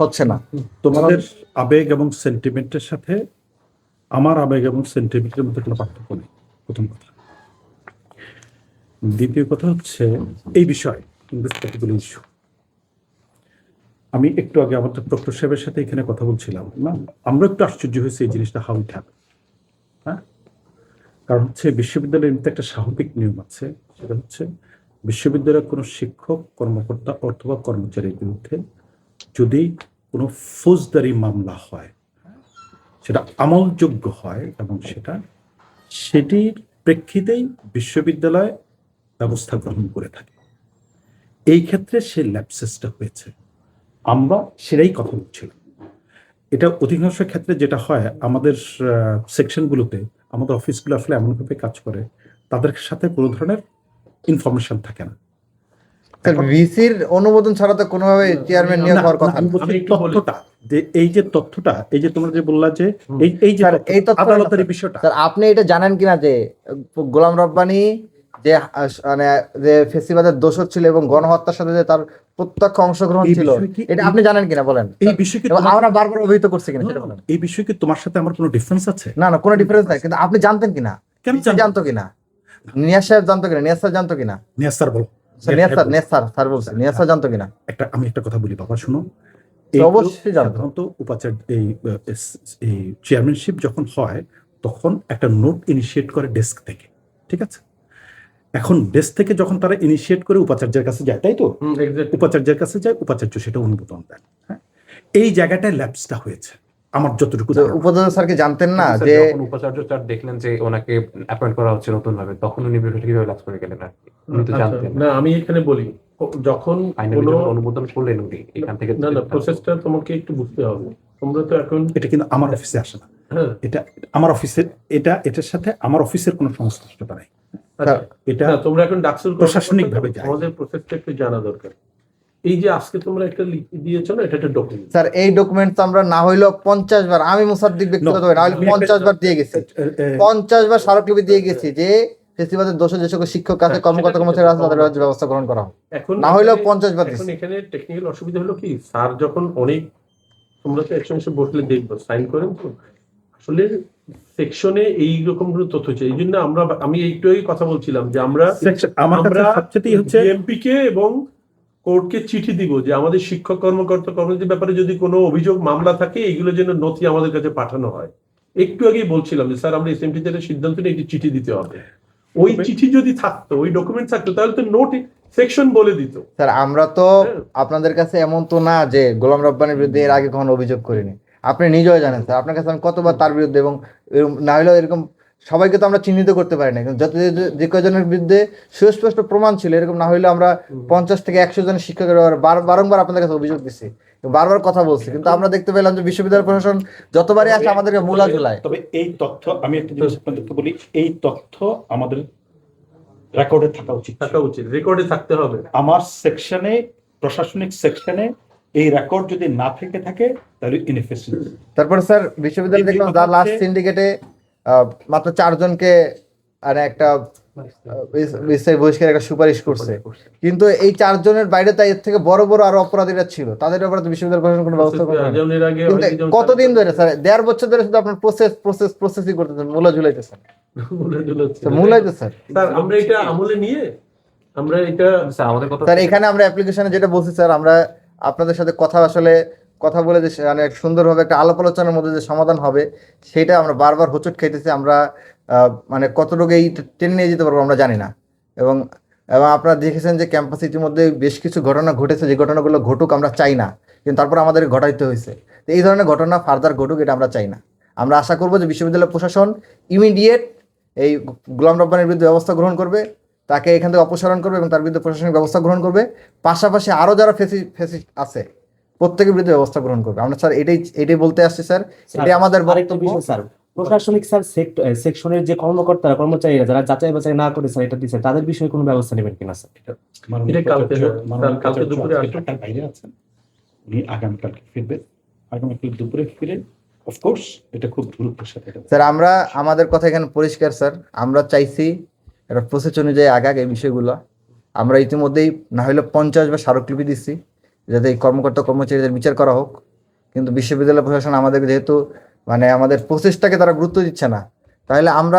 হচ্ছে না। তোমাদের আবেগ এবং সেন্টিমেন্টের সাথে আমার আবেগ এবং সেন্টিমেন্টের মধ্যে কোনো পার্থক্য নেই, প্রথম কথা। দ্বিতীয় কথা হচ্ছে এই বিষয় ইস্যু আমি একটু আগে আমাদের ডক্টর সাহেবের সাথে এখানে কথা বলছিলাম। না, আমরা একটু আশ্চর্য হয়েছি এই জিনিসটা হাউ ইট হ্যাঁ? কারণ হচ্ছে বিশ্ববিদ্যালয়ের এমনিতে একটা স্বাভাবিক নিয়ম আছে, সেটা হচ্ছে বিশ্ববিদ্যালয়ের কোনো শিক্ষক, কর্মকর্তা অথবা কর্মচারীর বিরুদ্ধে যদি কোনো ফৌজদারি মামলা হয়, সেটা আমলযোগ্য হয় এবং সেটা সেটির প্রেক্ষিতেই বিশ্ববিদ্যালয় ব্যবস্থা গ্রহণ করে থাকে। এই ক্ষেত্রে সে ল্যাপসেসটা হয়েছে। আমরা সেটাই কথা বলছিলাম। এটা অধিকাংশ ক্ষেত্রে যেটা হয়, আমাদের সেকশনগুলোতে, আমাদের অফিসগুলো আসলে এমনভাবে কাজ করে, তাদের সাথে কোনো ধরনের ইনফরমেশন থাকে না। ভিসির অনুমোদন ছাড়া তো কোনোভাবে চেয়ারম্যান নিয়োগ হওয়ার কথা আমি। তথ্যটা যে এই যে তথ্যটা এই যে তোমরা যে বললা যে এই এই যে এই তথ্য, আদালতের বিষয়টা। স্যার আপনি এটা জানেন কিনা যে গোলাম রব্বানি যে মানে যে ফেসিবাদের দোষক ছিল এবং গণহত্যার সাথে যে তার প্রত্যক্ষ অংশগ্রহণ ছিল এটা আপনি জানেন কিনা বলেন? এই বিষয়ে কি আমরা বারবার অভিহিত করছি কিনা সেটা বলেন। এই বিষয়ে কি তোমার সাথে আমার কোনো ডিফারেন্স আছে? না না কোনো ডিফারেন্স নাই কিন্তু আপনি জানতেন কিনা? কেন জানতো কিনা? নিয়াজ সাহেব জানতো কিনা? নিয়াজ স্যার জানতো কিনা? নিয়াজ স্যার বলো। জানতো কিনা? একটা আমি একটা কথা বলি বাবা শুনো। অবশ্যই সাধারণত উপাচার্য এই এই চেয়ারম্যানশিপ যখন হয় তখন একটা নোট ইনিশিয়েট করে ডেস্ক থেকে ঠিক আছে? এখন ডেস্ক থেকে যখন তারা ইনিশিয়েট করে উপাচার্যের কাছে যায় তাই তো? উপাচার্যের কাছে যায় উপাচার্য সেটা অনুমোদন দেন হ্যাঁ? এই জায়গাটায় ল্যাপসটা হয়েছে। আমার যতটুকু তো ধারণা। উপদেষ্টা স্যার কি জানতেন না যে উপাচার্য স্যার দেখলেন যে ওনাকে অ্যাপয়েন্ট করা হচ্ছে নতুন ভাবে তখন উনি বিষয়টা কীভাবে লাভ করে গেলেন আর কি? উনি তো আচ্ছা, জানতেন না। আমি এখানে বলি যখন কোনো অনুমোদন করলেন উনি এখান থেকে না না প্রসেসটা তোমাকে একটু বুঝতে হবে। তোমরা তো এখন এটা কিন্তু আমার অফিসে আসে না। হ্যাঁ। এটা আমার অফিসের এটা এটার সাথে আমার অফিসের কোনো সংশ্লিষ্টতা নাই। আচ্ছা এটা তোমরা এখন ডাকসুর প্রশাসনিকভাবে যায়। আমাদের প্রসেসটা একটু জানা দরকার। এই যে আজকে তোমরা একটা লিখে দিয়েছ না এটা একটা ডকুমেন্ট স্যার এই ডকুমেন্টস আমরা না হইলেও পঞ্চাশ বার আমি মুসাদ্দিক ব্যক্তিগত না হইলে পঞ্চাশ বার দিয়ে গেছি। পঞ্চাশ বার স্মারকলিপি দিয়ে গেছি যে ফেস্টিভ্যালের দোষে যে সকল শিক্ষক আছে হ্যাঁ, কর্মকর্তা কর্মচারী আছে। তাদের ব্যবস্থা গ্রহণ করা এখন না হইলেও পঞ্চাশ বার এখন এখানে টেকনিক্যাল অসুবিধা হলো কি? স্যার যখন অনেক তোমরা তো একসঙ্গে বসলে দেখব সাইন করেন তো। আসলে সেকশনে এই রকম কোনো তথ্য হচ্ছে এই জন্য আমরা আমি একটু কথা বলছিলাম যে আমরা আমার কাছে সবচেয়ে হচ্ছে বিএমপি কে এবং কোর্টকে চিঠি দিব যে আমাদের শিক্ষক কর্মকর্তা কর্মচারীর ব্যাপারে যদি কোনো অভিযোগ মামলা থাকে এগুলো যেন নথি আমাদের কাছে পাঠানো হয়। একটু আগেই বলছিলাম যে স্যার আমরা এসএমটি থেকে সিদ্ধান্ত নিয়ে একটি চিঠি দিতে হবে। ওই চিঠি যদি থাকতো ওই ডকুমেন্ট থাকতো তাহলে তো নোট সেকশন বলে দিত। স্যার আমরা তো হ্যাঁ। আপনাদের কাছে এমন তো না যে গোলাম রব্বানির বিরুদ্ধে এর আগে কখনো অভিযোগ করিনি। আপনি নিজেও জানেন স্যার। আপনার কাছে আমি কতবার তার বিরুদ্ধে এবং না হলেও এরকম সবাইকে তো আমরা চিহ্নিত করতে পারি না। কিন্তু যত যে- কয়জনের বিরুদ্ধে সুস্পষ্ট প্রমাণ ছিল এরকম না হলেও আমরা পঞ্চাশ থেকে একশো জন শিক্ষকের বারংবার আপনাদের কাছে অভিযোগ দিচ্ছি বারবার কথা বলছি। কিন্তু আমরা দেখতে পেলাম যে বিশ্ববিদ্যালয় প্রশাসন যতবারই আসে আমাদেরকে মূলা ঝুলায়। তবে এই তথ্য আমি একটা জিনিস আপনাদেরকে বলি এই তথ্য আমাদের রেকর্ডে থাকা উচিত। থাকা উচিত। রেকর্ডে থাকতে হবে। আমার সেকশনে প্রশাসনিক সেকশনে এই রেকর্ড যদি না থেকে থাকে তাহলে ইনএফিসিয়েন্ট তারপরে স্যার বিশ্ববিদ্যালয় দেখলাম যার লাস্ট সিন্ডিকেটে মাত্র চারজনকে আর একটা বিষয় বহিষ্কার একটা সুপারিশ করছে। কিন্তু এই চারজনের বাইরে তাই এর থেকে বড় বড় আরও অপরাধীরা ছিল। তাদের ব্যাপারে তো বিশ্ববিদ্যালয় প্রশাসন কোনো ব্যবস্থা করে কতদিন ধরে স্যার? দেড় বছর ধরে শুধু আপনার প্রসেস প্রসেস প্রসেসই করতেছেন মূলা ঝুলাইতেছেন মূলাইতে স্যার স্যার। আমরা এটা আমলে নিয়ে আমরা এটা স্যার আমাদের কথা স্যার এখানে আমরা অ্যাপ্লিকেশনে যেটা বলছি স্যার আমরা আপনাদের সাথে কথা আসলে কথা বলে যে মানে সুন্দরভাবে একটা আলাপ আলোচনার মধ্যে যে সমাধান হবে, সেটা আমরা বারবার হোঁচট খাইতেছি, আমরা মানে কতটুকু এই টেনে নিয়ে যেতে পারব আমরা জানি না। এবং এবং আপনারা দেখেছেন যে ক্যাম্পাসে ইতিমধ্যে বেশ কিছু ঘটনা ঘটেছে, যে ঘটনাগুলো ঘটুক আমরা চাই না, কিন্তু তারপর আমাদের ঘটাইতে হয়েছে। তো এই ধরনের ঘটনা ফার্দার ঘটুক, এটা আমরা চাই না। আমরা আশা করব যে বিশ্ববিদ্যালয় প্রশাসন ইমিডিয়েট এই গোলাম রব্বানির বিরুদ্ধে ব্যবস্থা গ্রহণ করবে, তাকে এখান থেকে অপসারণ করবে এবং তার বিরুদ্ধে প্রশাসনিক ব্যবস্থা গ্রহণ করবে। পাশাপাশি আরও যারা ফেসি ফেসি আছে প্রত্যেকের বিরুদ্ধে ব্যবস্থা গ্রহণ করবে। আমরা স্যার এটাই এটাই বলতে আসছি স্যার। এটাই আমাদের আরেকটা বক্তব্য। বিষয় স্যার। প্রশাসনিক স্যার সেকশনের যে কর্মকর্তারা কর্মচারীরা যারা যাচাই বাছাই না করে স্যার এটা দিচ্ছে তাদের বিষয়ে কোনো ব্যবস্থা নেবেন কিনা স্যার? এটা কালকে, কালকে দুপুরে বাইরে আছেন। উনি আগামীকালকে ফিরবেন আগামীকাল দুপুরে ফিরে অফকোর্স এটা খুব গুরুত্বের সাথে স্যার আমরা আমাদের কথা এখানে পরিষ্কার স্যার। আমরা চাইছি একটা প্রসেস অনুযায়ী আগাক এই বিষয়গুলো। আমরা ইতিমধ্যেই না হলে পঞ্চাশ বা স্মারকলিপি দিচ্ছি যাতে এই কর্মকর্তা কর্মচারীদের বিচার করা হোক। কিন্তু বিশ্ববিদ্যালয় প্রশাসন আমাদের যেহেতু মানে আমাদের প্রচেষ্টাকে তারা গুরুত্ব দিচ্ছে না, তাহলে আমরা